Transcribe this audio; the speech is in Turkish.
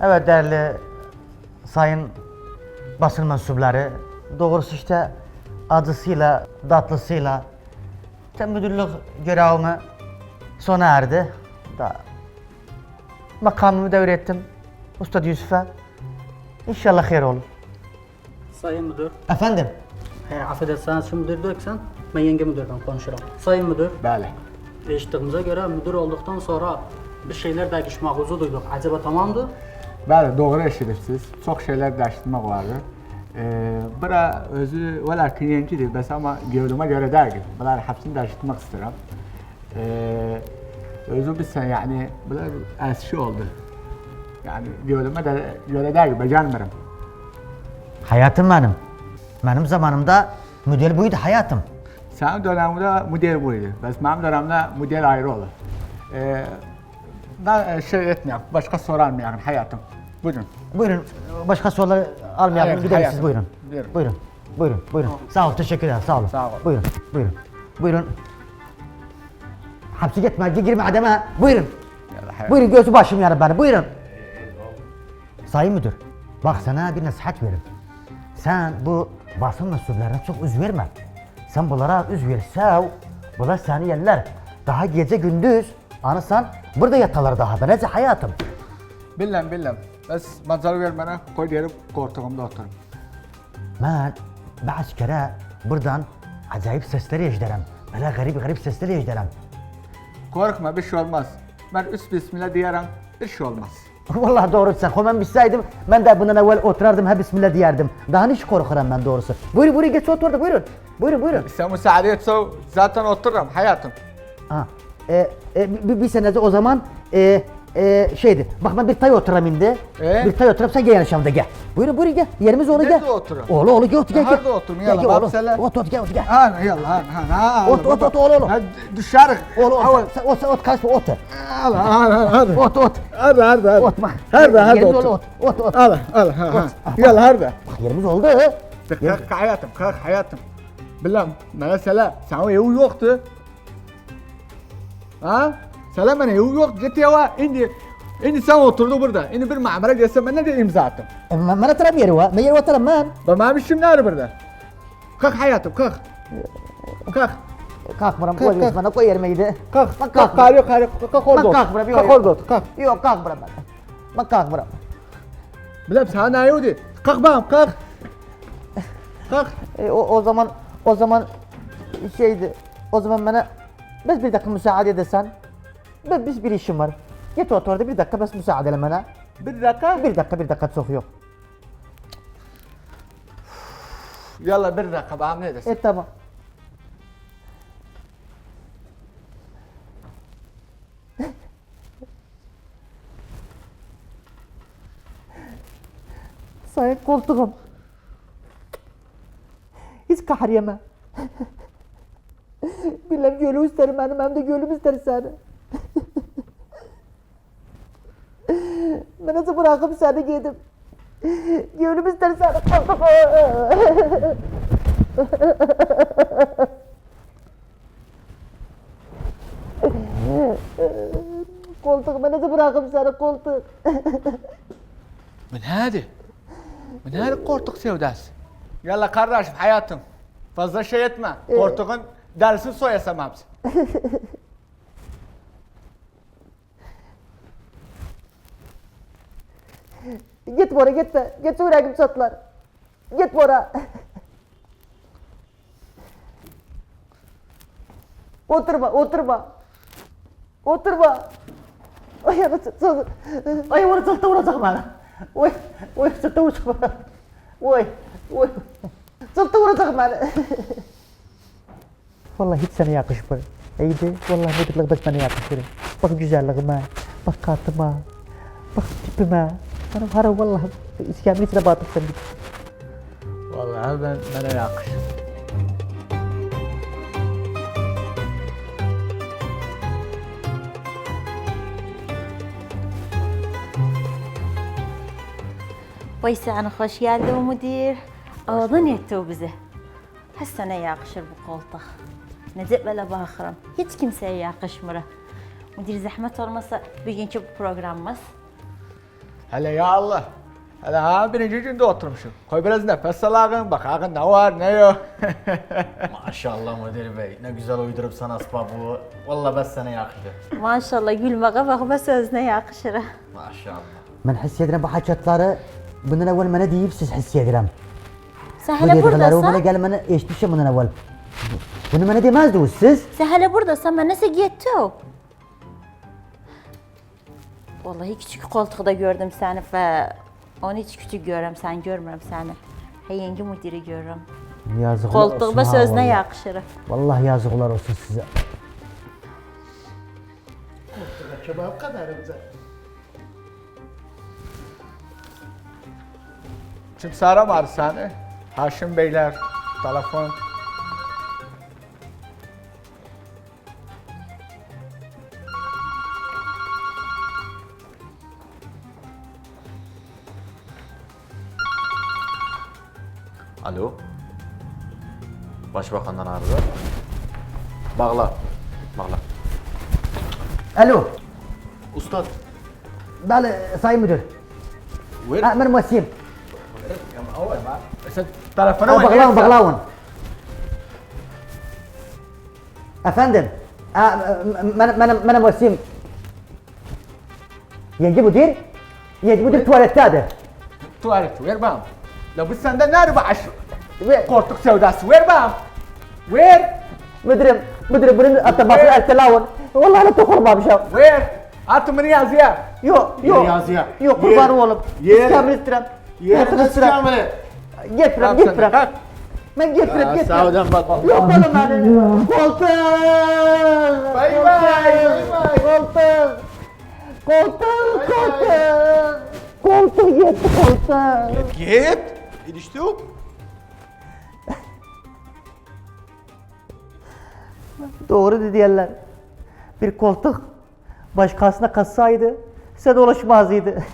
Evet değerli sayın basın mensupları, doğrusu işte acısıyla, tatlısıyla işte müdürlük görevimi sona erdi. Da makamımı devrettim Usta Yusuf'a. İnşallah hayır olur. Sayın Müdür, Efendim? e, affedersiniz şu müdür döksen, ben yenge müdürden konuşurum. Sayın Müdür, Bəli. eşittiğimize göre müdür olduktan sonra bir şeyler değişmağımızı duyduk. Acaba tamamdı? Bəli, doğru eşidirsiniz. Çox şeylər dəyişdirmək olardı. Ee, bura özü vələr klientçidir, bəs amma gördüyümə görə deyil. Bunlar hepsini dəyişdirmək istəyirəm. Ee, özü bilsən, yəni bunlar əski oldu. Yəni gördüyümə də görə deyil, becermirəm. Hayatım benim. Benim zamanımda müdür buydu hayatım. Sənin dövründə model bu idi. Bəs mənim dövrümdə model ayrı olur. Ee, ben şey etməyəm, başqa sorarmayarım həyatım. Buyurun. Buyurun başka soruları almayalım Hayır, gidelim hayatım. siz buyurun. Buyurun. Buyurun. Buyurun. Buyurun. Sağ ol teşekkür ederim sağ olun. Sağ ol. Buyurun. Buyurun. Buyurun. Hapse gitme girme ademe. Buyurun. Yallah, hayatım. Buyurun gözü başım yanı beni buyurun. Sayın müdür bak sana bir nasihat verim. Sen bu basın mensuplarına çok üz verme. Sen bunlara üz versen bunlar seni yerler. Daha gece gündüz anısan burada yatalar daha. Ben hayatım. Bilirəm, bilirəm. Bəs macal ver qoy deyib koltuğumda oturum. Ben bazı kere buradan acayip sesler eşderim. Böyle garip garip sesler eşderim. Korkma, bir şey olmaz. Ben üst bismillah diyerem, bir şey olmaz. Vallahi doğrusu sen hemen bilseydim ben de bundan evvel oturardım ha bismillah diyerdim. Daha hiç korkarım ben doğrusu. Buyurun buyurun geç otur da buyurun. Buyurun buyurun. Sen müsaade etse zaten otururum hayatım. Ha, e, e, bir, bir senede o zaman e, e, şeydi. Bak ben bir tay oturam indi. E? Bir tay oturam sen gel yanışamda gel. Buyurun buyurun gel. Yerimiz onu gel. Nerede oturam? Oğlu oğlu gel otur gel. Nerede gel. oturayım? Gel, sele. Ot ot gel ot gel. Ha, yallah, ha, ha. Ot, ot, ot. Ha, Düşer. Oğlum Ha, ot, ot, ot kaçma ot. Al, al, al, al. Ot ot. Hadi, hadi, hadi. Ot bak. Hadi, hadi otur. oldu, ot ot ot. Al, al, ha, ha. Ot. Yallah, hadi. Bak yerimiz oldu. Kalk hayatım, kalk hayatım. Bilmem, söyle, sana evi yoktu. Ha? Söyle bana evi yok, git ya, indi. Indi sen oturdu burada. Indi bir mamara gelse ben ne de imza attım. Ben ben atarım yeri var. Ben yeri atarım ben. Ben benim işim nerede burada? Kalk hayatım, kalk. Kalk, Kalk, koy kalk. bana koy yerime gidi. kalk. Ben Kalk, kalk, yok, kalk, kalk orada Ben otur. kalkmıram. Kalk orada kalk. Yok kalkmıram ben. Ben kalkmıram. Bilmem sana ne yedi? Kalk bakalım, kalk. Kalk. E, o, o zaman o zaman şeydi. O zaman bana biz bir dakika müsaade edersen. Ben biz bir işim var. Git otur orada bir dakika bas müsaade et bana. Bir dakika. Bir dakika bir dakika çok yok. Yallah bir dakika bakalım ne desin. E tamam. Sayın koltuğum. Hiç kahır yeme. Bilmem gölü isterim benim hem de gölüm ister seni. ben nasıl bırakıp seni giydim. Gölüm ister seni koltuğum. koltuk ben nasıl bırakıp seni koltuk. من هذه من هذه koltuk sevdası. Yalla kardeşim hayatım. Fazla şey Dalje su soja sa mapsa. Git Bora git de. Git yüreğim çatlar. Git Bora. oturma oturma. Oturma. Ayağını ой, ой, çatır ой, bana. Oy, oy Vallahi hiç sana yakışmıyor. İyiydi. Vallahi müdürlük bak bana yakışır. Bak güzelliğime. Bak kartıma. Bak tipime. Bana para vallahi iskemlenin içine batıp sen Vallahi ben bana yakışır. Vaysa ana hoş geldi o müdür. Ağladın etti o bize. Hassana yakışır bu koltuk. Necip böyle bakırım. Hiç kimseye yakışmır. Müdür zahmet olmasa bugünkü bu programımız Hele ya Allah. Hele ha birinci günde oturmuşum. Koy biraz nefes alağın, bakağın ne var ne yok. Maşallah. Ne güzel uydurup sana aspa bu. Vallahi ben sana yakışır. Maşallah gülmeye bakma sözüne yakışır. Maşallah. Ben hissedirəm bu hacatları bundan evvel bana deyip siz hissedirəm. Sen Bu hele dedikleri o bana buradasın. gelmeni eşitmişim bundan evvel. Bunu bana demezdiniz siz. Sen hele buradasın ben nasıl gitti o? Vallahi küçük koltukta gördüm seni ve onu hiç küçük görürüm sen görmürüm seni. He yenge müdiri görürüm. Yazıklar olsun Koltuğuma ha sözüne vallahi. yakışır. Vallahi yazıklar olsun size. Kebap kadar güzel. Kimse aramadı seni. Haşim Beyler, telefon. Alo. Başbakandan arıyor. Bağla. Bağla. Alo. Ustad. Bəli, sayın müdür. Ver. Ha, mən Musim. Sen telefona Ha, mı bağlayın, girersen- bağlayın. Efendim. Ha, mən, mən, mən Musim. Yenge müdür. Yenge müdür tuvalettedir. Tuvalet ver bana. La bu sende nerede bu aş? Ve Koltuk sevdası ver bana. Ver. müdürüm, müdürüm bunun ataması ertelavun. Vallahi ne tokulmamışım. Ver. Atımını yazıya. Yok, yok. yazıyor. Yok kurban oğlum. Yer- İskambil istirem. Yerine Koltuk istirem. sıkamını. Getirem, Kalk sen de, getirem. kalk. Ben getirem, getirem. Sağdan bak. Yok oğlum beni. Koltuk. Bay bay, bay bay. İlişti yok. Doğru dediler. Bir koltuk başkasına katsaydı size dolaşmazdı.